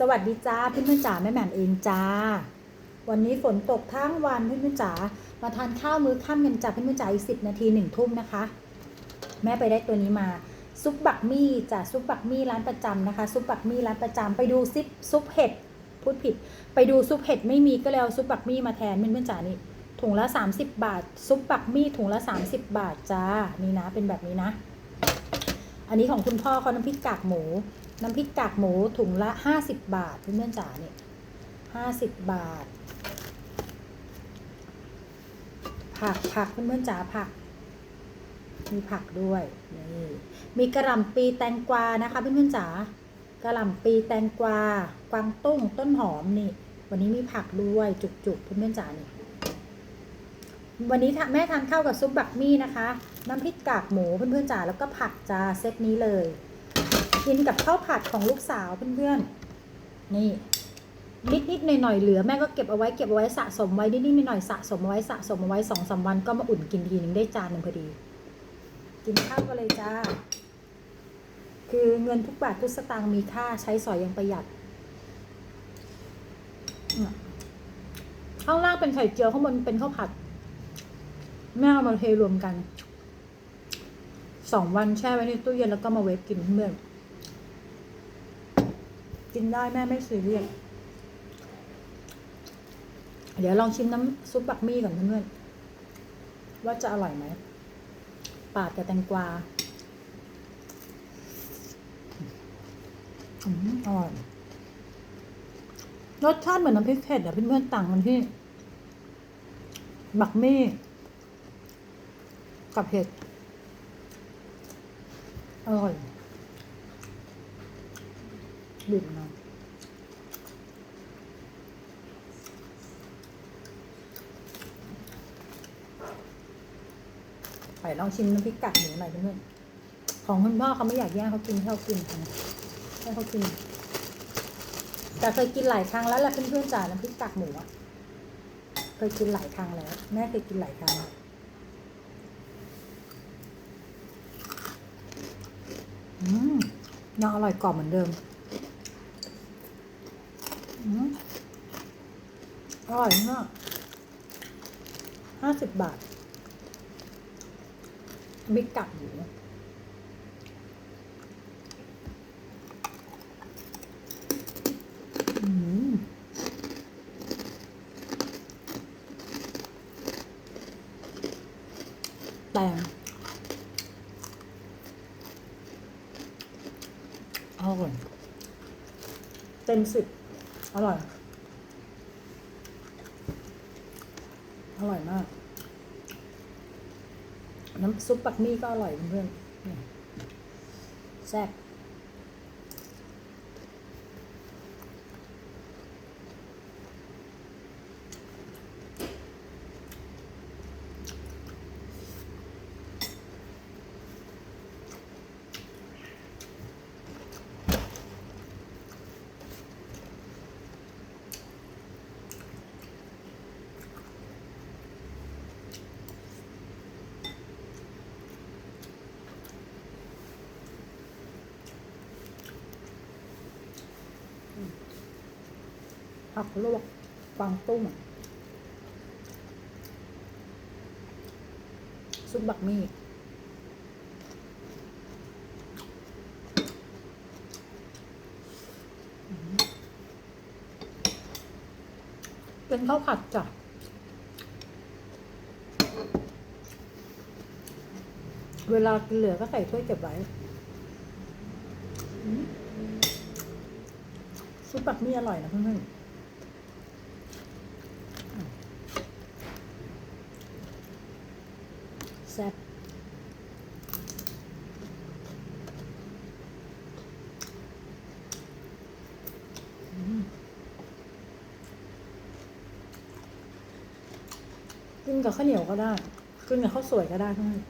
สวัสดีจ้าเพื่อนๆจ๋าแม่แหม่มเองจ้า วันนี้ฝนตกทั้งวันเพื่อนๆจ๋ามาทานข้าวมื้อค่ำกันจ้าเพื่อนๆจ๋าอีกสิบนาทีหนึ่งทุ่มนะคะ แม่ไปได้ตัวนี้มา ซุปบักมี่จ้ะซุปบักมี่ร้านประจำนะคะ ซุปบักมี่ร้านประจำไปดูซิปซุปเห็ดพูดผิด ไปดูซุปเห็ดไม่มีก็เลยเอาซุปบักมี่มาแทนเพื่อนๆจ๋านี่ถุงละ 30 บาท ซุปบักมี่ถุงละ 30 บาทจ้านี่นะเป็นแบบนี้นะ อันนี้ของคุณพ่อเขาน้ำพริกกากหมู น้ำพริกกากหมูถุงละห้าสิบบาทเพื่อนๆจ๋าเนี่ยห้าสิบบาท ผักผักเพื่อนๆจ๋าผัก มีผักด้วยนี่มีกระหล่ำปีแตงกวานะคะเพื่อนๆจ๋ากระหล่ำปีแตงกวากวางตุ้งต้นหอมนี่ วันนี้มีผักด้วยจุกๆเพื่อนๆจ๋านี่วันนี้แม่ทานข้าวกับซุปบักมี่นะคะ น้ำพริกกากหมูเพื่อนๆจ๋าแล้วก็ผักจ้าเซตนี้เลย กินกับข้าวผัดของลูกสาวเพื่อนๆนี่นิดๆหน่อยๆเหลือแม่ก็เก็บเอาไว้เก็บเอาไว้สะสมไว้นิดๆหน่อยๆสะสมเอาไว้สะสมเอาไว้สองสามวันก็มาอุ่นกินทีนึงได้จานหนึ่งพอดี กินข้าวกันเลยจ้า คือเงินทุกบาททุกสตางค์มีค่าใช้สอยอย่างประหยัดข้างล่างเป็นไข่เจียวข้างบนเป็นข้าวผัดแม่เอามาเทรวมกัน สองวันแช่ไว้ในตู้เย็นแล้วก็มาเวฟกินเพื่อนกินได้แม่ไม่ซีเรียสเดี๋ยวลองชิมน้ำซุปบักมี่ก่อนเพื่อนว่าจะอร่อยไหมปาดกับแตงกวาอืมอร่อยรสชาติเหมือนน้ำพริกเผ็ดอะเพื่อนๆต่างกันที่บักมี่ กับเห็ด อร่อยดื่มมาไปลองชิมน้ำพริกกากหมูหน่อยเพื่อนของคุณพ่อเขาไม่อยากแย่งเขากินให้เขากินนะให้เขากิน แต่เคยกินหลายครั้งแล้วแหละเพื่อนๆจ๋าน้ำพริกกากหมูอะเคยกินหลายครั้งแล้ว แม่เคยกินหลายครั้ง อืม ยังอร่อยกรอบเหมือนเดิมอมอร่อยมากห้าสิบบาทมิกกับหมูอืมแตง อร่อน เต็มสิบอร่อย อร่อยมาก น้ำซุปปักมี่ก็อร่อยเพื่อนๆแซ่บ ผักลวกกวางตุ้งซุปบักมี่เป็นข้าวผัดจ้ะเวลากินเหลือก็ใส่ถ้วยเก็บไว้ซุปบักมีอร่อยนะเพื่อนๆอืมแซ่บอืม กินกับข้าวเหนียวก็ได้ กินกับข้าวสวยก็ได้เพื่อน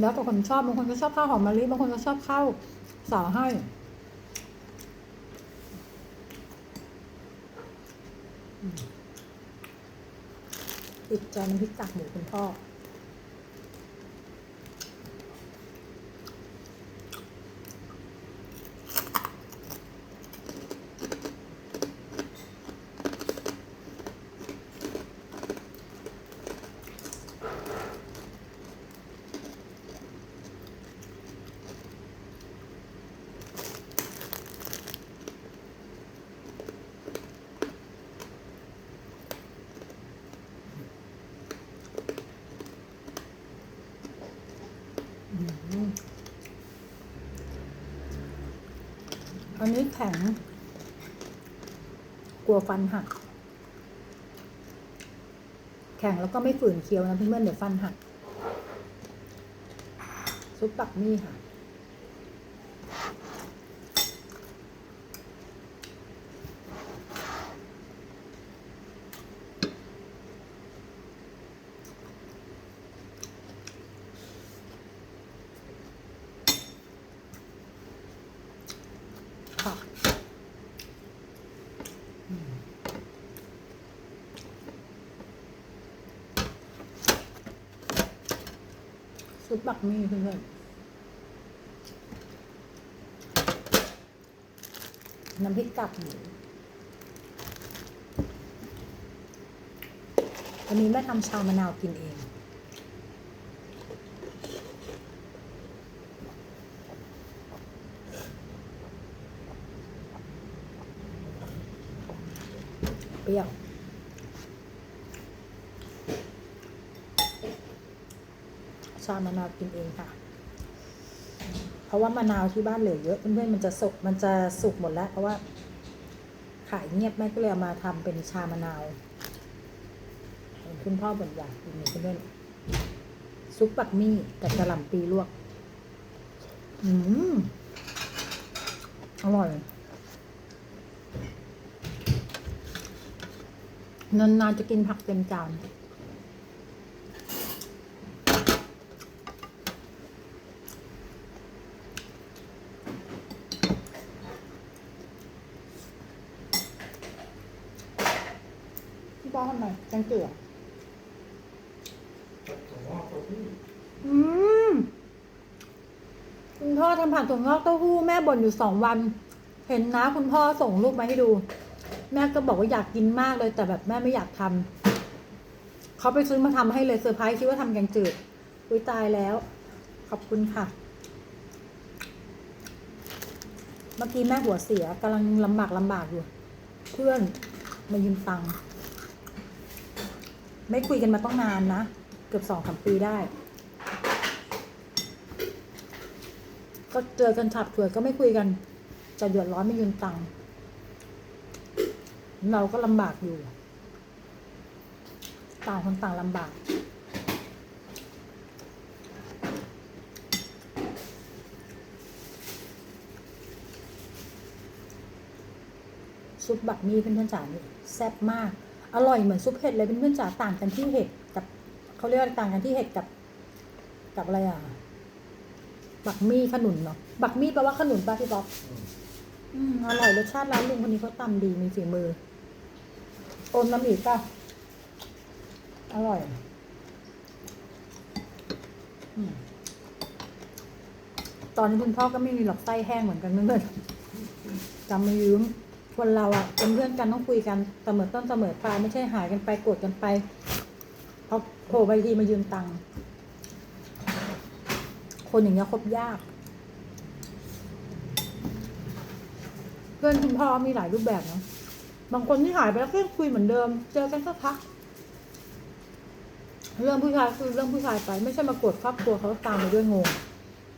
แล้วแต่คนชอบบางคนก็ชอบข้าวหอมมะลิบางคนก็ชอบข้าวสาวให้ติดใจน้ำพริกกากหมูคุณพ่อ อันนี้แข็ง กลัวฟันหัก แข็งแล้วก็ไม่ฝืนเคี้ยวนะเพื่อนเดี๋ยวฟันหัก ซุปปักมี่ค่ะ ปบักมีเพื่อนน้ำพริกกากหมูวันนี้แม่ทำชามะนาวกินเอง เปรี้ยว ชามะนาวกินเองค่ะ เพราะว่ามะนาวที่บ้านเหลือเยอะเพื่อนๆมันจะสุกมันจะสุกหมดแล้ว เพราะว่าขายเงียบแม่ก็เลยเอามาทำเป็นชามะนาวเห็นคุณพ่อบ่นอยากกินเนี่ยเพื่อนๆซุปปักมี่กับกระหล่ำปีลวก อืมอร่อยนานๆจะกินผักเต็มจาน ทำไมแกงเกลืออืมคุณพ่อทำผักถั่วงอกเต้าหู้แม่บ่นอยู่สองวัน เห็นนะคุณพ่อส่งรูปมาให้ดู แม่ก็บอกว่าอยากกินมากเลย แต่แบบแม่ไม่อยากทำเขาไปซื้อมาทำให้เลยเซอร์ไพรส์คิดว่าทำแกงจืดอุ้ยตายแล้ว ขอบคุณค่ะ เมื่อกี้แม่หัวเสียกำลังลำบากลำบากอยู่ เพื่อนมายืมตังค์ ไม่คุยกันมาต้องนานนะ เกือบสองสามปีได้ ก็เจอกันฉับเถื่อก็ไม่คุยกัน จะเดือดร้อนไม่ยืมตังค์เราก็ลำบากอยู่ ต่างคนต่างลำบากซุปบักมี่เพื่อนๆจ๋านี่แซ่บมาก อร่อยเหมือนซุปเห็ดเลยเพื่อนๆจ๋าต่างกันที่เห็ดกับเขาเรียกว่าต่างกันที่เห็ดกับ กับอะไรอะ บักมี่ขนุนเนาะบักมี่แปลว่าขนุนป่ะพี่บ๊อบอร่อยรสชาติร้านลุงคนนี้เขาตำดีมีฝีมือโอมน้ำอีกป่ะอร่อยอตอนนี้คุณพ่อก็ไม่มีหรอกไส้แห้งเหมือนกันเพื่อนๆจำไม่ยืม คนเราอะเป็นเพื่อนกันต้องคุยกันเสมอต้นเสมอปลายไม่ใช่หายกันไปโกรธกันไปพอโผล่ไปทีมายืมตังค์คนอย่างเงี้ยคบยาก เพื่อนคุณพ่อมีหลายรูปแบบเนาะบางคนที่หายไปแล้วก็ยังคุยเหมือนเดิม เจอกันสักพัก เรื่องผู้ชายคือเรื่องผู้ชายไป ไม่ใช่มากดครอบครัวเขาตามไปด้วยงง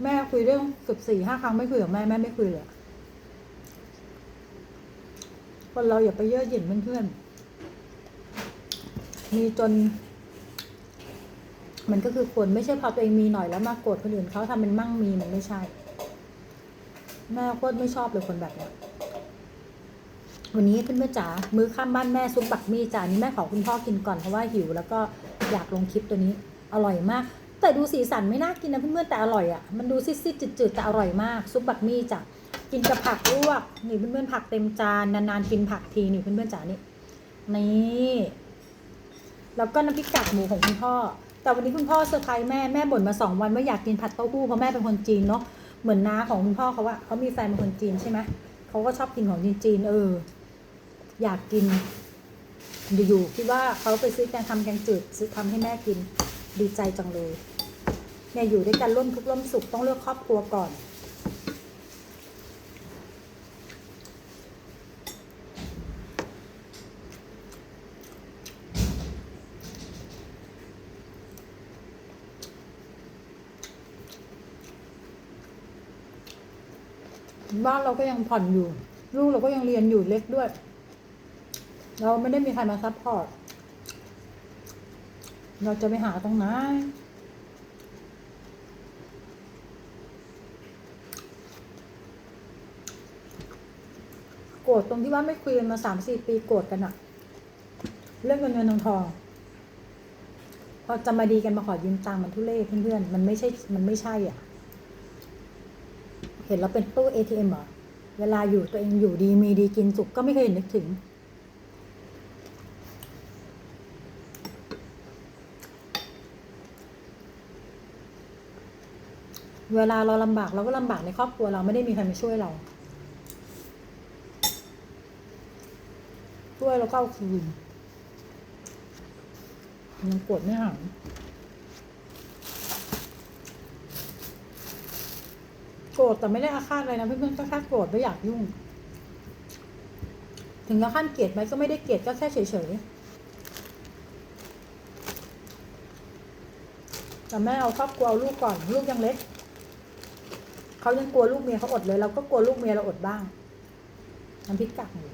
แม่คุยเรื่องเกือบสี่ห้าครั้งไม่คุยกับแม่แม่ไม่คุยเลยอะ คนเราอย่าไปเย่อหยิ่งเพื่อนๆ มีจน มันก็คือคนไม่ใช่พอตัวเองมีหน่อยแล้วมาโกรธคนอื่นเขาทำเป็นมั่งมีมันไม่ใช่ แม่โคตรไม่ชอบเลยคนแบบนี้วันนี้เพื่อนๆจ๋า มื้อข้ามบ้านแม่ซุปบักมี่จานนี้แม่ขอคุณพ่อกินก่อนเพราะว่าหิว แล้วก็อยากลงคลิปตัวนี้ อร่อยมาก แต่ดูสีสันไม่น่ากินนะเพื่อนๆแต่อร่อยอะ มันดูซีดๆจืดๆแต่อร่อยมากซุปบักมี่จ้ะ กินกับผักลวกนี่เพื่อนๆผักเต็มจานนานๆกินผักทีนี่เพื่อนๆจ๋านี่นี่แล้วก็น้ำพริกกากหมูของคุณพ่อ แต่วันนี้คุณพ่อเซอร์ไพรส์แม่แม่บ่นมาสองวันว่าอยากกินผัดเต้าหู้เพราะแม่เป็นคนจีนเนาะเหมือนน้าของคุณพ่อเขาว่าเขามีแฟนเป็นคนจีนใช่ไหมเขาก็ชอบกินของจีนๆเออ อยากกินอยู่ๆคิดว่าเขาไปซื้อแกงทำแกงจืดซื้อทำให้แม่กินดีใจจังเลยเนี่ยอยู่ด้วยกันร่วมทุกข์ร่วมสุขต้องเลือกครอบครัวก่อน บ้านเราก็ยังผ่อนอยู่ ลูกเราก็ยังเรียนอยู่เล็กด้วย เราไม่ได้มีใครมาซัพพอร์ต เราจะไปหาตรงไหนโกรธตรงที่ว่าไม่คุยกันมาสามสี่ปีโกรธกันอะเรื่องเงินเงินทองทองพอจะมาดีกันมาขอยืมตังค์มันทุเรศเพื่อนๆมันไม่ใช่ มันไม่ใช่อะ เห็นเราเป็นตู้ ATM เหรอ เวลาอยู่ตัวเองอยู่ดีมีดีกินสุกก็ไม่เคยนึกถึง เวลาเราลำบากเราก็ลำบากในครอบครัวเราไม่ได้มีใครมาช่วยเรา ช่วยเราก็เอาคืนยังปวดไม่หายโก รธแต่ไม่ได้อาฆาตอะไรนะเพื่อนๆก็แค่โกรธไม่อยากยุ่ง ถึงกับขั้นเกลียดไหมก็ไม่ได้เกลียดก็แค่เฉยๆแต่แม่เอาครอบครัวเอาลูกก่อนลูกยังเล็กเขายังกลัวลูกเมียเขาอดเลย เราก็กลัวลูกเมียเราอดบ้างน้ำพริกกักหมู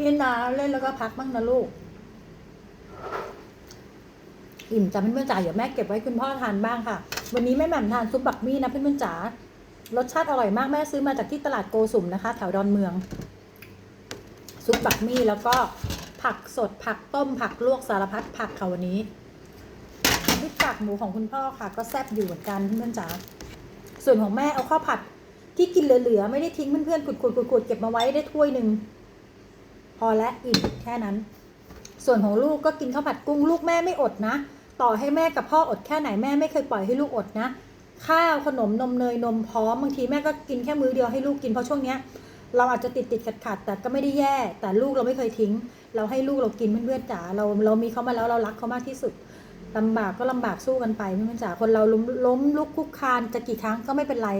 พี่นาเล่นแล้วก็พักบ้างนะลูก อิ่มจ้ะเพื่อนๆจ๋าเดี๋ยวแม่เก็บไว้คุณพ่อทานบ้างค่ะ วันนี้แม่แหม่มทานซุปบักมี่นะเพื่อนๆจ๋ารสชาติอร่อยมากแม่ซื้อมาจากที่ตลาดโกสุมนะคะ แถวดอนเมือง ซุปบักมี่แล้วก็ผักสดผักต้มผักลวกสารพัดผักค่ะวันนี้พริกกากหมูของคุณพ่อค่ะ ก็แซ่บอยู่เหมือนกันเพื่อนๆจ๋าส่วนของแม่เอาข้าวผัดที่กินเหลือๆไม่ได้ทิ้งเพื่อนๆขุดๆๆๆเก็บมาไว้ได้ถ้วยหนึ่ง พอและอิ่มแค่นั้น ส่วนของลูกก็กินข้าวผัดกุ้งลูกแม่ไม่อดนะ ต่อให้แม่กับพ่ออดแค่ไหนแม่ไม่เคยปล่อยให้ลูกอดนะ ข้าวขนมนมเนยนมพร้อมบางทีแม่ก็กินแค่มื้อเดียวให้ลูกกินเพราะช่วงเนี้ยเราอาจจะติดติดขัดขัดแต่ก็ไม่ได้แย่ แต่ลูกเราไม่เคยทิ้ง เราให้ลูกเรากินเพื่อนๆจ๋าเราเรามีเขามาแล้วเรารักเขามากที่สุดลำบากก็ลำบากสู้กันไปเพื่อนๆจ๋าคนเราล้มล้มลุกคุกคานจะกี่ครั้งก็ไม่เป็นไร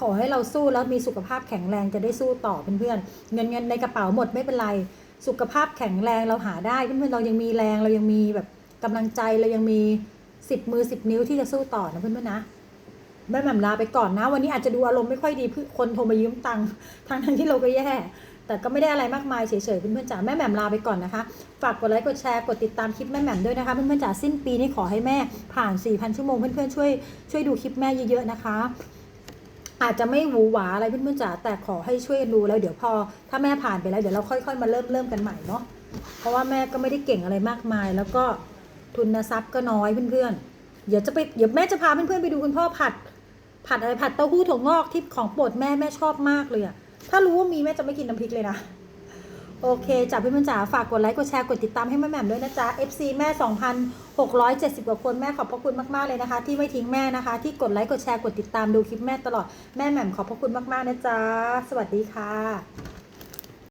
ขอให้เราสู้แล้วมีสุขภาพแข็งแรงจะได้สู้ต่อเพื่อนๆเงินเงินในกระเป๋าหมดไม่เป็นไร สุขภาพแข็งแรงเราหาได้เพื่อนๆเรายังมีแรงเรายังมีแบบกำลังใจเรายังมีสิบมือสิบนิ้วที่จะสู้ต่อนะเพื่อนๆนะแม่แหม่มลาไปก่อนนะ วันนี้อาจจะดูอารมณ์ไม่ค่อยดีเพื่อคนโทรมายืมตังค์ทั้งทั้งที่เราก็แย่แต่ก็ไม่ได้อะไรมากมายเฉยๆเพื่อนๆจ๋าแม่แหม่มลาไปก่อนนะคะ ฝากกดไลค์กดแชร์กดติดตามคลิปแม่แหม่มด้วยนะคะเพื่อนๆจ๋าสิ้นปีนี้ขอให้แม่ผ่าน 4,000 ชั่วโมงเพื่อนๆช่วยช่วยดูคลิปแม่เยอะๆนะคะ อาจจะไม่หวือหวาอะไรเพื่อนๆจ๋าแต่ขอให้ช่วยดูแล้วเดี๋ยวพอ ถ้าแม่ผ่านไปแล้วเดี๋ยวเราค่อย ๆ มาเริ่มเริ่มกันใหม่เนาะเพราะว่าแม่ก็ไม่ได้เก่งอะไรมากมาย แล้วก็ทุนทรัพย์ก็น้อยเพื่อนๆเดี๋ยวจะไปเดี๋ยวแม่จะพาเพื่อนๆไปดูคุณพ่อผัด ผัดอะไรผัดเต้าหู้ถั่วงอกที่ของโปรดแม่แม่ชอบมากเลยอะถ้ารู้ว่ามีแม่จะไม่กินน้ำพริกเลยนะ โอเคจ้ะเพื่อนๆจ๋าฝากกดไลค์กดแชร์กดติดตามให้แม่แหม่มด้วยนะจ๊ะ FC แม่ 2,670 กว่าคนแม่ขอบพระคุณมากๆเลยนะคะ ที่ไม่ทิ้งแม่นะคะ ที่กดไลค์กดแชร์กดติดตามดูคลิปแม่ตลอดแม่แหม่มขอบพระคุณมากๆนะจ๊ะสวัสดีค่ะ